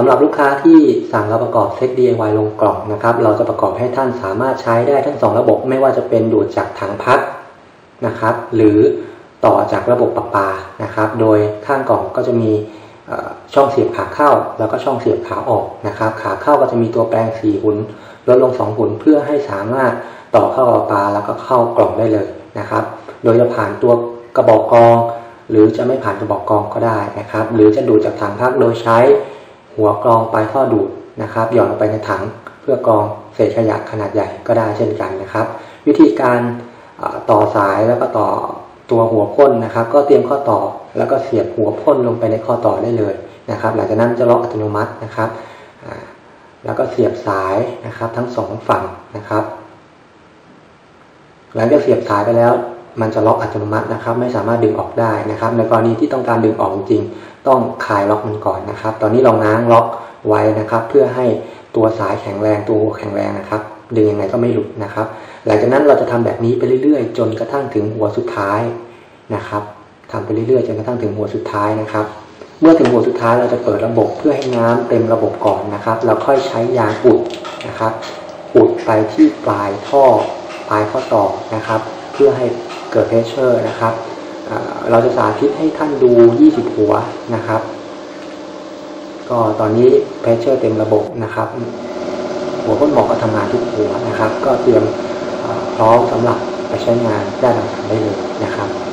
สำหรับลูกค้าที่สั่งเราประกอบเซ็ต DIY ลงกล่องนะครับ เราจะประกอบให้ท่านสามารถใช้ได้ทั้งสองระบบไม่ว่าจะเป็นดูดจากถังพักนะครับ หรือต่อจากระบบประปานะครับ โดยข้างกล่องก็จะมีช่องเสียบขาเข้า แล้วก็ช่องเสียบขาออกนะครับ ขาเข้าก็จะมีตัวแปลง4หุ่นลดลง2หุ่นเพื่อให้สามารถต่อเข้าประปาแล้วก็เข้ากล่องได้เลยนะครับ โดยจะผ่านตัวกระบอกกอง หรือจะไม่ผ่านกระบอกกองก็ได้นะครับ หรือจะดูดจากถังพักโดยใช้ หัวกรองปลายท่อดูดนะครับ หย่อนลงไปในถังเพื่อกรองเศษขยะขนาดใหญ่ก็ได้เช่นกันนะครับ วิธีการต่อสายแล้วก็ต่อตัวหัวพ่นนะครับ ก็เตรียมข้อต่อแล้วก็เสียบหัวพ่นลงไปในข้อต่อได้เลยนะครับ หลังจากนั้นจะล็อกอัตโนมัตินะครับแล้วก็เสียบสายนะครับ ทั้งสองฝั่งนะครับ หลังจากเสียบสายไปแล้ว มันจะล็อกอัตโนมัตินะครับ ไม่สามารถดึงออกได้นะครับ ในกรณีที่ต้องการดึงออกจริง ต้องคลายล็อกมันก่อนนะครับ ตอนนี้ลองง้างล็อกไว้นะครับ เพื่อให้ตัวสายแข็งแรงตัวหัวแข็งแรงนะครับดึงยังไงก็ไม่หลุดนะครับ หลังจากนั้นเราจะทำแบบนี้ไปเรื่อยๆ จนกระทั่งถึงหัวสุดท้ายนะครับทำไปเรื่อยๆ จนกระทั่งถึงหัวสุดท้ายนะครับ เมื่อถึงหัวสุดท้ายเราจะเปิดระบบเพื่อให้น้ำเต็มระบบก่อนนะครับแล้วค่อยใช้ยางอุดนะครับ อุดไปที่ปลายท่อปลายข้อต่อนะครับ เพื่อให้เกิดเพชเชอร์นะครับ เราจะสาธิตให้ท่านดู 20 หัวนะครับ ก็ตอนนี้เพชเชอร์เต็มระบบนะครับ หัวพ่นหมอกก็ทำงานทุกหัวนะครับ ก็เตรียมพร้อมสำหรับไปใช้งานได้หลังได้เลยนะครับ